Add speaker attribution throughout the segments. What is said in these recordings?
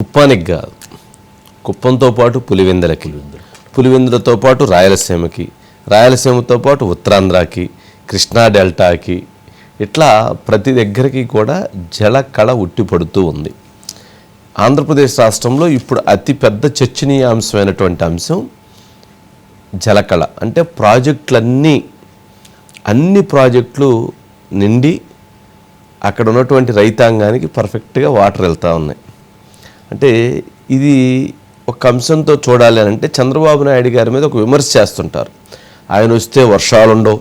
Speaker 1: కుప్పానికి కాదు. కుప్పంతో పాటు పులివెందులకి పులివెందులతో పాటు రాయలసీమకి రాయలసీమతో పాటు ఉత్తరాంధ్రకి కృష్ణా డెల్టాకి ఇట్లా ప్రతి దగ్గరికి కూడా జల కళ ఉట్టిపడుతూ ఉంది. ఆంధ్రప్రదేశ్ రాష్ట్రంలో ఇప్పుడు అతిపెద్ద చర్చనీయాంశమైనటువంటి అంశం జలకళ అంటే ప్రాజెక్టులన్నీ అన్ని ప్రాజెక్టులు నిండి అక్కడ ఉన్నటువంటి రైతాంగానికి పర్ఫెక్ట్గా వాటర్ వెళ్తూ ఉన్నాయి. అంటే ఇది ఒక అంశంతో చూడాలి అని అంటే చంద్రబాబు నాయుడు గారి మీద ఒక విమర్శ చేస్తుంటారు. ఆయన వస్తే వర్షాలు ఉండవు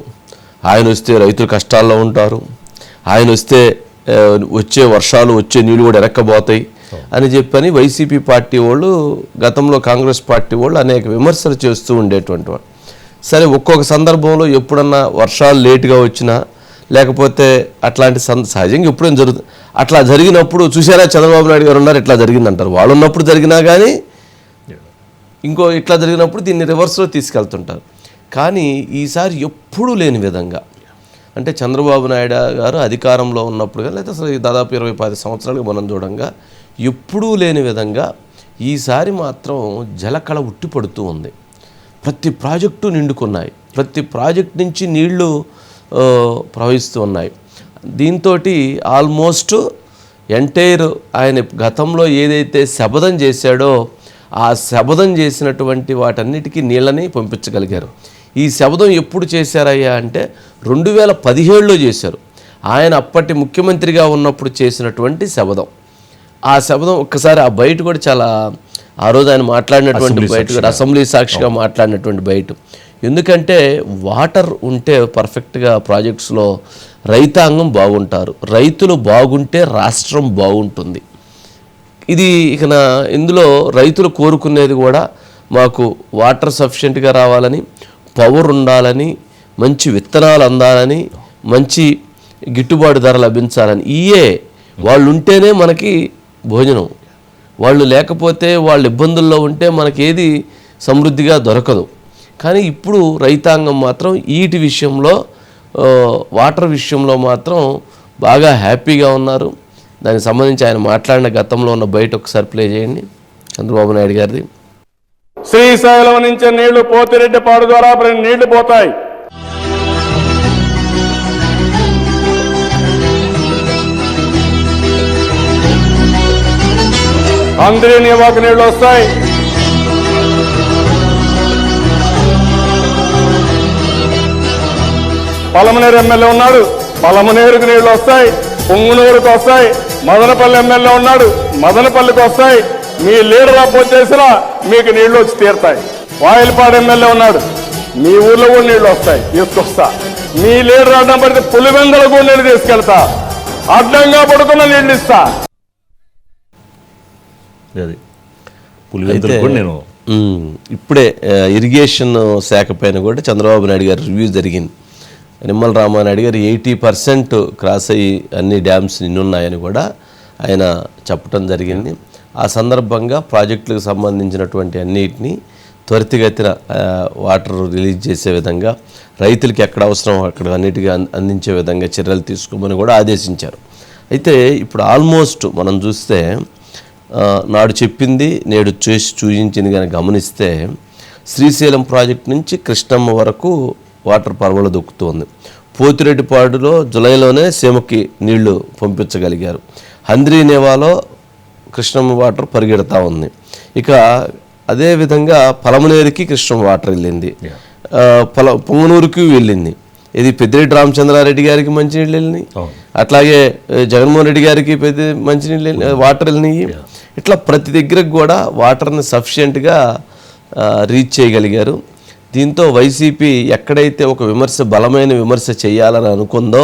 Speaker 1: ఆయన వస్తే రైతులు కష్టాల్లో ఉంటారు ఆయన వస్తే వచ్చే వర్షాలు వచ్చే నీళ్ళు కూడా ఎరక్కబోతాయి అని చెప్పని వైసీపీ పార్టీ వాళ్ళు గతంలో కాంగ్రెస్ పార్టీ వాళ్ళు అనేక విమర్శలు చేస్తూ ఉండేటువంటి వాళ్ళు. సరే ఒక్కొక్క సందర్భంలో ఎప్పుడన్నా వర్షాలు లేటుగా వచ్చినా లేకపోతే అట్లాంటి సం సహజంగా ఎప్పుడైనా జరుగుతుంది అట్లా జరిగినప్పుడు చూసారా చంద్రబాబు నాయుడు గారు ఉన్నారు ఇట్లా జరిగిందంటారు. వాళ్ళు ఉన్నప్పుడు జరిగినా కానీ ఇంకో ఇట్లా జరిగినప్పుడు దీన్ని రివర్స్లో తీసుకెళ్తుంటారు. కానీ ఈసారి ఎప్పుడూ లేని విధంగా అంటే చంద్రబాబు నాయుడు గారు అధికారంలో ఉన్నప్పుడు కానీ లేదా అసలు దాదాపు ఇరవై పది సంవత్సరాలుగా మనం చూడంగా ఎప్పుడూ లేని విధంగా ఈసారి మాత్రం జలకళ ఉట్టిపడుతూ ఉంది. ప్రతి ప్రాజెక్టు నిండుకున్నాయి. ప్రతి ప్రాజెక్ట్ నుంచి నీళ్ళు ప్రవహిస్తూ ఉన్నాయి. దీంతో ఆల్మోస్ట్ ఎంటైర్ ఆయన గతంలో ఏదైతే శపథం చేశాడో ఆ శపథం చేసినటువంటి వాటన్నిటికీ నీళ్ళని పంపించగలిగారు. ఈ శపథం ఎప్పుడు చేశారయ్యా అంటే రెండు వేల పదిహేడులో చేశారు. ఆయన అప్పటి ముఖ్యమంత్రిగా ఉన్నప్పుడు చేసినటువంటి శపథం. ఆ శబ్దం ఒక్కసారి ఆ బయట కూడా చాలా ఆ రోజు ఆయన మాట్లాడినటువంటి బయట అసెంబ్లీ సాక్షిగా మాట్లాడినటువంటి బయట. ఎందుకంటే వాటర్ ఉంటే పర్ఫెక్ట్గా ప్రాజెక్ట్స్లో రైతాంగం బాగుంటారు. రైతులు బాగుంటే రాష్ట్రం బాగుంటుంది. ఇది ఇక నా ఇందులో రైతులు కోరుకునేది కూడా మాకు వాటర్ సఫిషియెంట్గా రావాలని పవర్ ఉండాలని మంచి విత్తనాలు అందాలని మంచి గిట్టుబాటు ధర లభించాలని. ఇయే వాళ్ళు ఉంటేనే మనకి భోజనం. వాళ్ళు లేకపోతే వాళ్ళు ఇబ్బందుల్లో ఉంటే మనకేది సమృద్ధిగా దొరకదు. కానీ ఇప్పుడు రైతాంగం మాత్రం వీటి విషయంలో వాటర్ విషయంలో మాత్రం బాగా హ్యాపీగా ఉన్నారు. దానికి సంబంధించి ఆయన మాట్లాడిన గతంలో ఉన్న బయట ఒకసారి ప్లే చేయండి. చంద్రబాబు నాయుడు గారిది.
Speaker 2: శ్రీశైలం నుంచి నీళ్ళు పోతిరెడ్డిపాడు ద్వారా నీళ్ళు పోతాయి. అందరి నివాకు నీళ్ళు వస్తాయి. పలమనేరు ఎమ్మెల్యే ఉన్నాడు. పలమనేరుకు నీళ్ళు వస్తాయి. పొంగునూరుకు వస్తాయి. మదనపల్లి ఎమ్మెల్యే ఉన్నాడు. మదనపల్లికి వస్తాయి. మీ లీడర్ అపోజ్ చేసినా మీకు నీళ్ళు వచ్చి తీరుతాయి. వాయిల్పాడు ఎమ్మెల్యే ఉన్నాడు. మీ ఊర్లో కూడా నీళ్ళు వస్తాయి. తీసుకొస్తా. మీ లీడర్ అడ్డం పడితే పులివెందల కూడా నీళ్ళు తీసుకెళ్తా. అడ్డంగా పడుకున్న నీళ్ళు ఇస్తా.
Speaker 3: అది. పులివెందులు కూడా నేను.
Speaker 1: ఇప్పుడే ఇరిగేషన్ శాఖ పైన కూడా చంద్రబాబు నాయుడు గారి రివ్యూ జరిగింది. నిమ్మల రామానాయుడు గారు ఎయిటీ పర్సెంట్ క్రాస్ అయ్యి అన్ని డ్యామ్స్ నిన్నున్నాయని కూడా ఆయన చెప్పడం జరిగింది. ఆ సందర్భంగా ప్రాజెక్టులకు సంబంధించినటువంటి అన్నిటినీ త్వరితగతిన వాటర్ రిలీజ్ చేసే విధంగా రైతులకి ఎక్కడ అవసరం అక్కడ అన్నిటికీ అందించే విధంగా చర్యలు తీసుకోమని కూడా ఆదేశించారు. అయితే ఇప్పుడు ఆల్మోస్ట్ మనం చూస్తే నాడు చెప్పింది నేడు చేసి చూపించింది కానీ గమనిస్తే శ్రీశైలం ప్రాజెక్ట్ నుంచి కృష్ణమ్మ వరకు వాటర్ పర్వలు దొక్కుతుంది. పోతిరెడ్డిపాడులో జులైలోనే సీమకి నీళ్ళు పంపించగలిగారు. హంద్రీ నేవాలో కృష్ణమ్మ వాటర్ పరిగెడతా ఉంది. ఇక అదే విధంగా పలమనేరుకి కృష్ణమ్మ వాటర్ వెళ్ళింది. పల పొంగనూరుకి వెళ్ళింది. ఇది పెద్దిరెడ్డి రామచంద్రారెడ్డి గారికి మంచినీళ్ళు వెళ్ళినాయి. అట్లాగే జగన్మోహన్ రెడ్డి గారికి పెద్ద మంచినీళ్ళు వాటర్ వెళ్ళినాయి. ఇట్లా ప్రతి దగ్గరకు కూడా వాటర్ని సఫిషియెంట్గా రీచ్ చేయగలిగారు. దీంతో వైసీపీ ఎక్కడైతే ఒక విమర్శ బలమైన విమర్శ చేయాలని అనుకుందో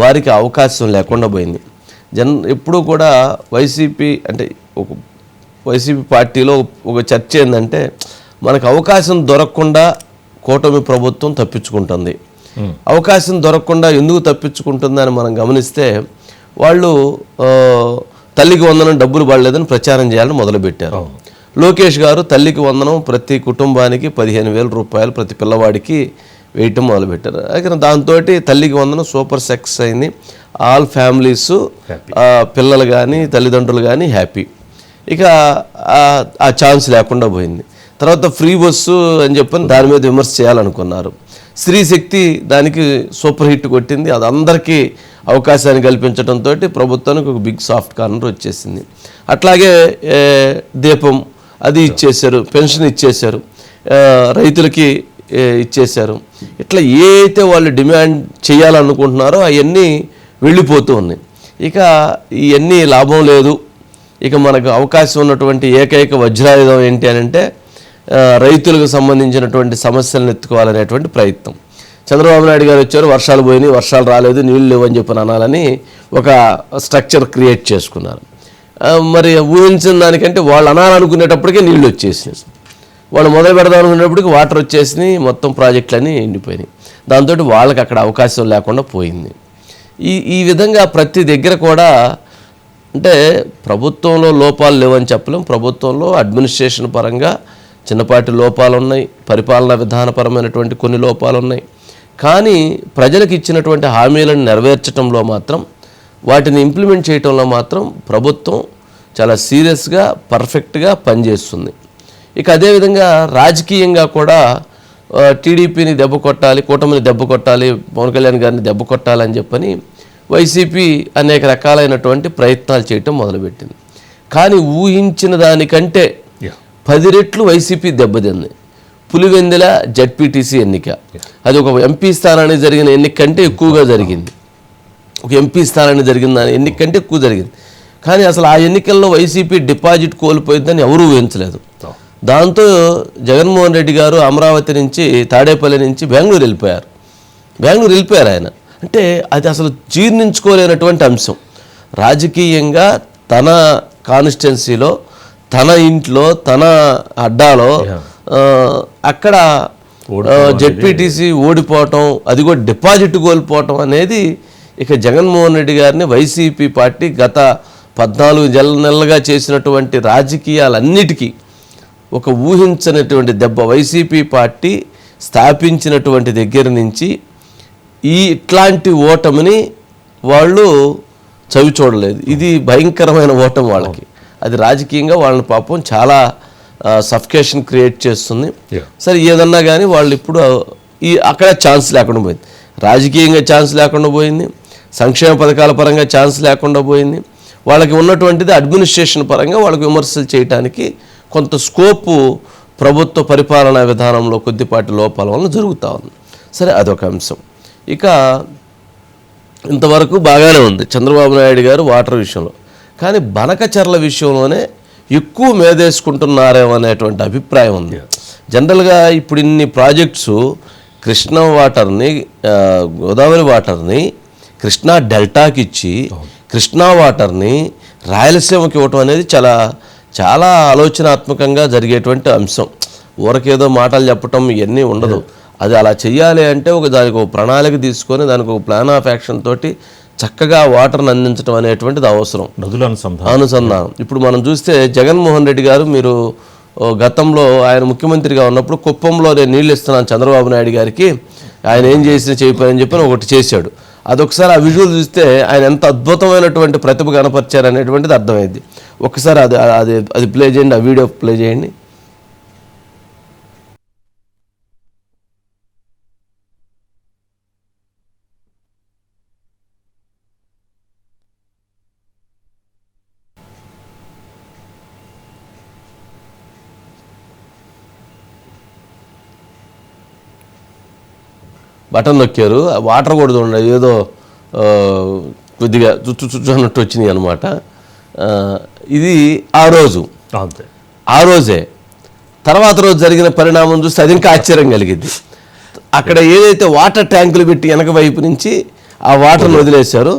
Speaker 1: వారికి అవకాశం లేకుండా పోయింది. జన్ ఎప్పుడూ కూడా వైసీపీ అంటే ఒక వైసీపీ పార్టీలో ఒక చర్చ ఏంటంటే మనకు అవకాశం దొరకకుండా కూటమి ప్రభుత్వం తప్పించుకుంటుంది. అవకాశం దొరకకుండా ఎందుకు తప్పించుకుంటుందని మనం గమనిస్తే వాళ్ళు తల్లికి వందనం డబ్బులు పడలేదని ప్రచారం చేయాలని మొదలుపెట్టారు. లోకేష్ గారు తల్లికి వందనం ప్రతి కుటుంబానికి పదిహేను వేల రూపాయలు ప్రతి పిల్లవాడికి వేయటం మొదలుపెట్టారు. అయితే దాంతో తల్లికి వందనం సూపర్ సెక్స్ అయింది. ఆల్ ఫ్యామిలీస్ పిల్లలు కానీ తల్లిదండ్రులు కానీ హ్యాపీ. ఇక ఆ- ఛాన్స్ లేకుండా పోయింది. తర్వాత ఫ్రీ బస్సు అని చెప్పని దాని మీద విమర్శ చేయాలనుకున్నారు. స్త్రీ శక్తి దానికి సూపర్ హిట్ కొట్టింది. అది అందరికీ అవకాశాన్ని కల్పించడంతో ప్రభుత్వానికి ఒక బిగ్ సాఫ్ట్ కార్నర్ వచ్చేసింది. అట్లాగే దీపం అది ఇచ్చేశారు పెన్షన్ ఇచ్చేశారు రైతులకి ఇచ్చేశారు. ఇట్లా ఏ అయితే వాళ్ళు డిమాండ్ చేయాలనుకుంటున్నారో అవన్నీ వెళ్ళిపోతూ ఉన్నాయి. ఇక ఇవన్నీ లాభం లేదు. ఇక మనకు అవకాశం ఉన్నటువంటి ఏకైక వజ్రాయుధం ఏంటి అని అంటే రైతులకు సంబంధించినటువంటి సమస్యలను ఎత్తుకోవాలనేటువంటి ప్రయత్నం. చంద్రబాబు నాయుడు గారు వచ్చారు వర్షాలు పోయినాయి వర్షాలు రాలేదు నీళ్ళు లేవని చెప్పి అనాలని ఒక స్ట్రక్చర్ క్రియేట్ చేసుకున్నారు. మరి ఊహించిన దానికంటే వాళ్ళు అనాలనుకునేటప్పటికే నీళ్ళు వచ్చేసినాయి. వాళ్ళు మొదలు పెడదాం అనుకునేటప్పటికి వాటర్ వచ్చేసినాయి మొత్తం ప్రాజెక్టులన్నీ ఎండిపోయినాయి. దాంతో వాళ్ళకి అక్కడ అవకాశం లేకుండా పోయింది. ఈ ఈ విధంగా ప్రతి దగ్గర కూడా అంటే ప్రభుత్వంలో లోపాలు లేవని చెప్పలేం. ప్రభుత్వంలో అడ్మినిస్ట్రేషన్ పరంగా చిన్నపాటి లోపాలు ఉన్నాయి. పరిపాలనా విధానపరమైనటువంటి కొన్ని లోపాలు ఉన్నాయి. కానీ ప్రజలకు ఇచ్చినటువంటి హామీలను నెరవేర్చడంలో మాత్రం వాటిని ఇంప్లిమెంట్ చేయటంలో మాత్రం ప్రభుత్వం చాలా సీరియస్గా పర్ఫెక్ట్గా పనిచేస్తుంది. ఇక అదేవిధంగా రాజకీయంగా కూడా టీడీపీని దెబ్బ కొట్టాలి కూటమిని దెబ్బ కొట్టాలి పవన్ కళ్యాణ్ గారిని దెబ్బ కొట్టాలని చెప్పని వైసీపీ అనేక రకాలైనటువంటి ప్రయత్నాలు చేయటం మొదలుపెట్టింది. కానీ ఊహించిన దానికంటే. పది రెట్లు వైసీపీ దెబ్బతింది. పులివెందుల జడ్పీటీసీ ఎన్నిక. అది ఒక ఎంపీ స్థానానికి జరిగిన ఎన్నిక కంటే ఎక్కువగా జరిగింది. ఒక ఎంపీ స్థానానికి జరిగిన దాని ఎన్నిక కంటే ఎక్కువ జరిగింది. కానీ అసలు ఆ ఎన్నికల్లో వైసీపీ డిపాజిట్ కోల్పోయిందని ఎవరూ ఊహించలేదు. దాంతో జగన్మోహన్ రెడ్డి గారు అమరావతి నుంచి తాడేపల్లి నుంచి బెంగళూరు వెళ్ళిపోయారు. బెంగళూరు వెళ్ళిపోయారు ఆయన. అంటే అది అసలు జీర్ణించుకోలేనటువంటి అంశం. రాజకీయంగా తన కాన్స్టిట్యున్సీలో తన ఇంట్లో తన అడ్డాలో అక్కడ జెడ్పీటీసీ ఓడిపోవటం అది కూడా డిపాజిట్ కోల్పోవటం అనేది ఇక జగన్మోహన్ రెడ్డి గారిని వైసీపీ పార్టీ గత పద్నాలుగు నెల నెలలుగా చేసినటువంటి రాజకీయాలన్నిటికీ ఒక ఊహించనటువంటి దెబ్బ వైసీపీ పార్టీ స్థాపించినటువంటి దగ్గర నుంచి ఈ ఇట్లాంటి ఓటమిని వాళ్ళు చవి చూడలేదు. ఇది భయంకరమైన ఓటమి వాళ్ళకి. అది రాజకీయంగా వాళ్ళని పాపం చాలా సఫికేషన్ క్రియేట్ చేస్తుంది. సరే ఏదన్నా కానీ వాళ్ళు ఇప్పుడు ఈ అక్కడ ఛాన్స్ లేకుండా పోయింది. రాజకీయంగా ఛాన్స్ లేకుండా పోయింది. సంక్షేమ పథకాల పరంగా ఛాన్స్ లేకుండా పోయింది. వాళ్ళకి ఉన్నటువంటిది అడ్మినిస్ట్రేషన్ పరంగా వాళ్ళకి విమర్శలు చేయడానికి కొంత స్కోపు ప్రభుత్వ పరిపాలనా విధానంలో కొద్దిపాటి లోపాల వలన జరుగుతూ ఉంది. సరే అదొక అంశం. ఇక ఇంతవరకు బాగానే ఉంది చంద్రబాబు నాయుడు గారు వాటర్ విషయంలో. కానీ బనకచర్ల విషయంలోనే ఎక్కువ మేదేసుకుంటున్నారేమో అనేటువంటి అభిప్రాయం ఉంది. జనరల్గా ఇప్పుడు ఇన్ని ప్రాజెక్ట్స్ కృష్ణా వాటర్ని గోదావరి వాటర్ని కృష్ణా డెల్టాకి ఇచ్చి కృష్ణా వాటర్ని రాయలసీమకి ఇవ్వటం అనేది చాలా చాలా ఆలోచనాత్మకంగా జరిగేటువంటి అంశం. ఊరకేదో మాటలు చెప్పటం ఇవన్నీ ఉండదు. అది అలా చెయ్యాలి అంటే ఒక దానికి ఒక ప్రణాళిక తీసుకొని దానికి ఒక ప్లాన్ ఆఫ్ యాక్షన్ తోటి చక్కగా వాటర్ని అందించడం అనేటువంటిది అవసరం.
Speaker 3: నదుల అనుసంధానం.
Speaker 1: అనుసంధానం. ఇప్పుడు మనం చూస్తే జగన్మోహన్ రెడ్డి గారు మీరు గతంలో ఆయన ముఖ్యమంత్రిగా ఉన్నప్పుడు కుప్పంలో నేను నీళ్ళు ఇస్తున్నాను చంద్రబాబు నాయుడు గారికి. ఆయన ఏం చేసినా చేయపోయని చెప్పి ఒకటి చేశాడు. అదొకసారి ఆ విజువల్ చూస్తే ఆయన ఎంత అద్భుతమైనటువంటి ప్రతిభ కనపరిచారు అనేటువంటిది అర్థమైంది. ఒకసారి అది అది అది ప్లే చేయండి ఆ వీడియో ప్లే చేయండి. బటన్ నొక్కారు. వాటర్ కూడా చూడండి ఏదో కొద్దిగా చుచ్చు చుచ్చు అన్నట్టు వచ్చినాయి అనమాట ఇది ఆ రోజు. ఆ రోజే. తర్వాత రోజు జరిగిన పరిణామం చూస్తే అది ఇంకా ఆశ్చర్యం కలిగింది. అక్కడ ఏదైతే వాటర్ ట్యాంకులు పెట్టి వెనక వైపు నుంచి ఆ వాటర్ని వదిలేశారు.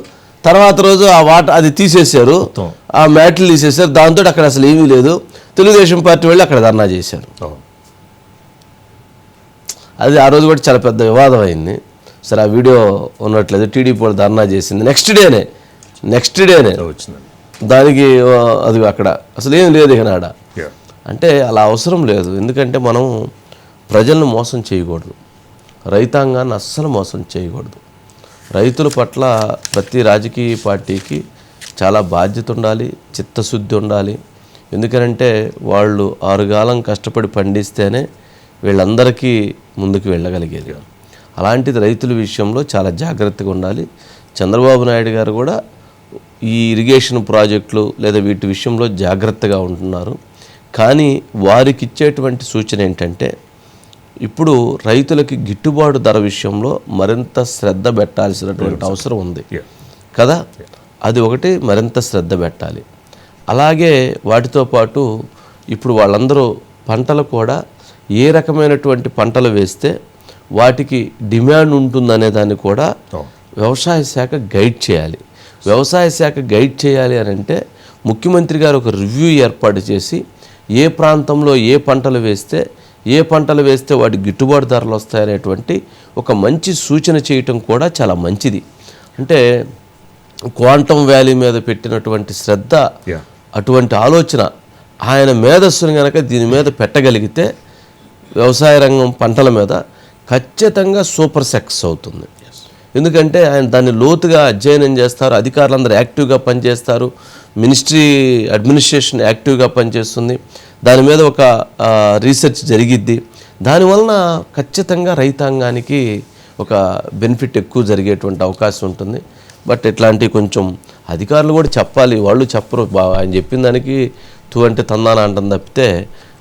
Speaker 1: తర్వాత రోజు ఆ వాటర్ అది తీసేశారు. ఆ మ్యాట్లు తీసేశారు. దాంతో అక్కడ అసలు ఏమీ లేదు. తెలుగుదేశం పార్టీ వెళ్ళి అక్కడ ధర్నా చేశారు. అది ఆ రోజు కూడా చాలా పెద్ద వివాదం అయింది. సరే ఆ వీడియో ఉన్నట్లేదు టీడీపీ వాళ్ళు ధర్నా చేసింది. నెక్స్ట్ డేనే నెక్స్ట్ డేనే
Speaker 3: ఇలా వచ్చిందండి.
Speaker 1: దానికి అది అక్కడ. అసలు ఏం లేదు ఇక నాడ. అంటే అలా అవసరం లేదు. ఎందుకంటే మనం ప్రజలను మోసం చేయకూడదు. రైతాంగాన్ని అస్సలు మోసం చేయకూడదు. రైతుల పట్ల ప్రతి రాజకీయ పార్టీకి చాలా బాధ్యత ఉండాలి చిత్తశుద్ధి ఉండాలి. ఎందుకనంటే వాళ్ళు ఆరుగాలం కష్టపడి పండిస్తేనే వీళ్ళందరికీ ముందుకు వెళ్ళగలిగేది అలాంటిది రైతుల విషయంలో చాలా జాగ్రత్తగా ఉండాలి. చంద్రబాబు నాయుడు గారు కూడా ఈ ఇరిగేషన్ ప్రాజెక్టులు లేదా వీటి విషయంలో జాగ్రత్తగా ఉంటున్నారు. కానీ వారికి ఇచ్చేటువంటి సూచన ఏంటంటే ఇప్పుడు రైతులకి గిట్టుబాటు ధర విషయంలో మరింత శ్రద్ధ పెట్టాల్సినటువంటి అవసరం ఉంది. కదా? అది ఒకటి మరింత శ్రద్ధ పెట్టాలి. అలాగే వాటితో పాటు ఇప్పుడు వాళ్ళందరూ పంటలు కూడా ఏ రకమైనటువంటి పంటలు వేస్తే వాటికి డిమాండ్ ఉంటుందనే దాన్ని కూడా వ్యవసాయ శాఖ గైడ్ చేయాలి. వ్యవసాయ శాఖ గైడ్ చేయాలి అని అంటే ముఖ్యమంత్రి గారు ఒక రివ్యూ ఏర్పాటు చేసి ఏ ప్రాంతంలో ఏ పంటలు వేస్తే ఏ పంటలు వేస్తే వాటి గిట్టుబాటు ధరలు వస్తాయనేటువంటి ఒక మంచి సూచన చేయటం కూడా చాలా మంచిది. అంటే క్వాంటమ్ వ్యాలీ మీద పెట్టినటువంటి శ్రద్ధ. అటువంటి ఆలోచన ఆయన మేధస్సును కనుక దీని మీద పెట్టగలిగితే వ్యవసాయ రంగం పంటల మీద ఖచ్చితంగా సూపర్ సక్సెస్ అవుతుంది. ఎందుకంటే ఆయన దాన్ని లోతుగా అధ్యయనం చేస్తారు అధికారులందరూ యాక్టివ్గా పనిచేస్తారు మినిస్ట్రీ అడ్మినిస్ట్రేషన్ యాక్టివ్గా పనిచేస్తుంది. దాని మీద ఒక రీసెర్చ్ జరిగిద్ది. దానివలన ఖచ్చితంగా రైతాంగానికి ఒక బెనిఫిట్ ఎక్కువ జరిగేటువంటి అవకాశం ఉంటుంది. బట్ ఇట్లాంటి కొంచెం అధికారులు కూడా చెప్పాలి వాళ్ళు చెప్పరు. ఆయన చెప్పిన దానికి తూ అంటే తందాన అంటాం తప్పితే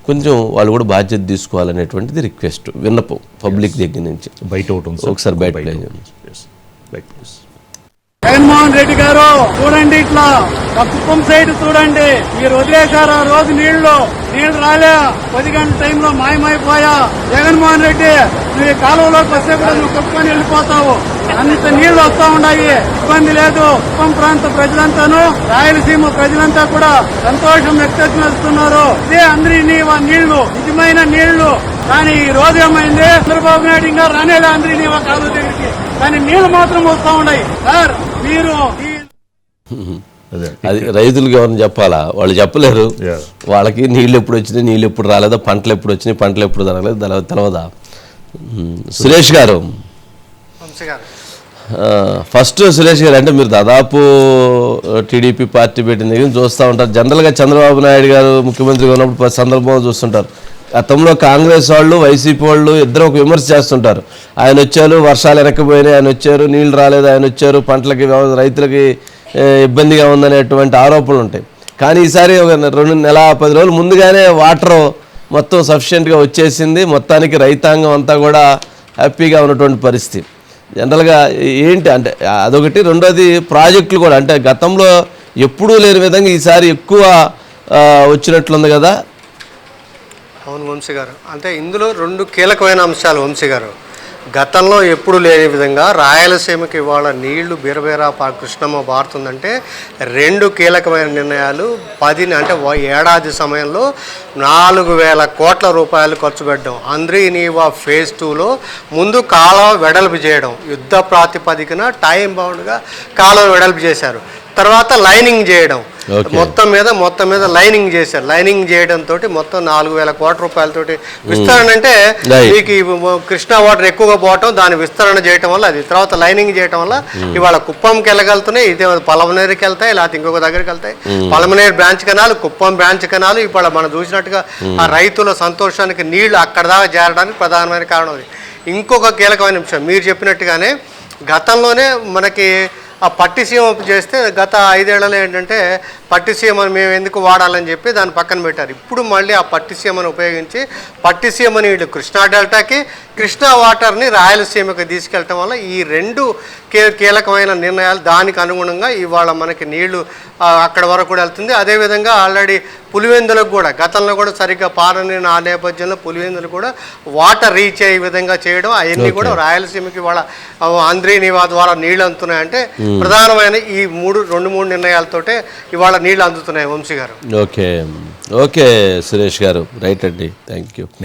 Speaker 1: కొంచెం వాళ్ళు కూడా బాధ్యత తీసుకోవాలనేటువంటిది రిక్వెస్ట్ విన్నపం పబ్లిక్ దగ్గర నుంచి.
Speaker 3: బయట.
Speaker 1: ఒకసారి బయట
Speaker 3: బయట
Speaker 4: జగన్మోహన్ రెడ్డి గారు చూడండి ఇట్లా. ఆ కుప్పం సైడ్ చూడండి. మీరు వదిలేశారు ఆ రోజు నీళ్ళు. నీళ్ళు రాలే. పది గంటల టైంలో మాయమైపోయా. జగన్మోహన్ రెడ్డి నువ్వు కాలువలో కాలువలోకి వస్తే కూడా నువ్వు కుప్పని వెళ్ళిపోతావు. అంత నీళ్ళు వస్తా ఉన్నాయి. ఇబ్బంది లేదు. కుప్పం ప్రాంత ప్రజలంతాను రాయలసీమ ప్రజలంతా కూడా సంతోషం వ్యక్తం చేస్తున్నారు. ఇదే అందరి నీవా నీళ్ళు. నిజమైన నీళ్ళు. కానీ ఈ రోజు ఏమైంది? చంద్రబాబు నాయుడు ఇంకా రానేలే అందరి నీవా కాలువ దగ్గరికి కానీ నీళ్ళు మాత్రం వస్తా ఉన్నాయి. సార్ మీరు
Speaker 3: అదే.
Speaker 1: అది రైతులకు ఎవరిని చెప్పాలా? వాళ్ళు చెప్పలేరు. వాళ్ళకి నీళ్ళు ఎప్పుడు వచ్చినాయి నీళ్ళు ఎప్పుడు రాలేదో పంటలు ఎప్పుడు వచ్చినాయి పంటలు ఎప్పుడు జరగలేదు తెలవ- తెలవదా? సురేష్ గారు. ఆ, ఫస్ట్ సురేష్ గారు అంటే మీరు దాదాపు టీడీపీ పార్టీ పెట్టిన దగ్గర చూస్తూ ఉంటారు. జనరల్గా చంద్రబాబు నాయుడు గారు ముఖ్యమంత్రిగా ఉన్నప్పుడు ప్రతి సందర్భంలో చూస్తుంటారు. గతంలో కాంగ్రెస్ వాళ్ళు వైసీపీ వాళ్ళు ఇద్దరు ఒక విమర్శ చేస్తుంటారు. ఆయన వచ్చారు వర్షాలు వెనక్కిపోయినాయి ఆయన వచ్చారు నీళ్ళు రాలేదు ఆయన వచ్చారు పంటలకి రైతులకి ఇబ్బందిగా ఉందనేటువంటి ఆరోపణలు ఉంటాయి. కానీ ఈసారి ఒక రెండు నెల పది రోజులు ముందుగానే వాటర్ మొత్తం సఫిషియెంట్గా వచ్చేసింది. మొత్తానికి రైతాంగం అంతా కూడా హ్యాపీగా ఉన్నటువంటి పరిస్థితి. జనరల్గా ఏంటి అంటే అదొకటి. రెండోది ప్రాజెక్టులు కూడా అంటే గతంలో ఎప్పుడూ లేని విధంగా ఈసారి ఎక్కువ వచ్చినట్లుంది కదా.
Speaker 5: అవును వంశీ గారు. అంటే ఇందులో రెండు కీలకమైన అంశాలు వంశీ గారు. గతంలో ఎప్పుడు లేని విధంగా రాయలసీమకి ఇవాళ నీళ్ళు బీరబీరా పా కృష్ణమ్మ బారుతుందంటే రెండు కీలకమైన నిర్ణయాలు పది అంటే ఏడాది సమయంలో నాలుగు వేల కోట్ల రూపాయలు ఖర్చు పెట్టడం. అంద్రీ నీవా ఫేజ్ టూలో ముందు కాలువ వెడల్పు చేయడం. యుద్ధ ప్రాతిపదికన టైం బౌండ్గా కాలం వెడల్పు చేశారు. తర్వాత లైనింగ్ చేయడం. మొత్తం మీద మొత్తం మీద లైనింగ్ చేశారు. లైనింగ్ చేయడం తోటి మొత్తం నాలుగు వేల కోట్ల రూపాయలతోటి విస్తరణ అంటే. మీకు కృష్ణా వాటర్ ఎక్కువగా పోవటం దాని విస్తరణ చేయటం వల్ల అది తర్వాత లైనింగ్ చేయటం వల్ల ఇవాళ కుప్పంకి వెళ్ళగలుగుతున్నాయి ఇదే పలమనేరుకి వెళ్తాయి లేకపోతే ఇంకొక దగ్గరికి వెళ్తాయి. Palamaner branch canal Kuppam branch canal ఇప్పుడు మనం చూసినట్టుగా ఆ రైతుల సంతోషానికి నీళ్ళు అక్కడ దాకా చేరడానికి ప్రధానమైన కారణం అది. ఇంకొక కీలకమైన అంశం మీరు చెప్పినట్టుగానే గతంలోనే మనకి ఆ పట్టిసీమ చేస్తే గత ఐదేళ్ళలో ఏంటంటే పట్టిసీమను మేము ఎందుకు వాడాలని చెప్పి దాన్ని పక్కన పెట్టారు. ఇప్పుడు మళ్ళీ ఆ పట్టిసీమను ఉపయోగించి పట్టిసీమ నీళ్ళు కృష్ణా డెల్టాకి కృష్ణా వాటర్ని రాయలసీమకి తీసుకెళ్ళటం వల్ల ఈ రెండు కీ కీలకమైన నిర్ణయాలు దానికి అనుగుణంగా ఇవాళ మనకి నీళ్ళు అక్కడ వరకు కూడా వెళ్తుంది. అదేవిధంగా ఆల్రెడీ పులివెందులకు కూడా గతంలో కూడా సరిగ్గా పారని ఆ నేపథ్యంలో పులివెందులు కూడా వాటర్ రీచ్ అయ్యే విధంగా చేయడం అవన్నీ కూడా రాయలసీమకి వాళ్ళ ఆంధ్రీ నివా ద్వారా నీళ్ళు అందుతున్నాయంటే ప్రధానమైన ఈ మూడు రెండు మూడు నిర్ణయాలతోటే ఇవాళ నీళ్ళు అందుతున్నాయి వంశీ గారు.
Speaker 1: ఓకే. ఓకే సురేష్ గారు రైట్ అండి. Thank you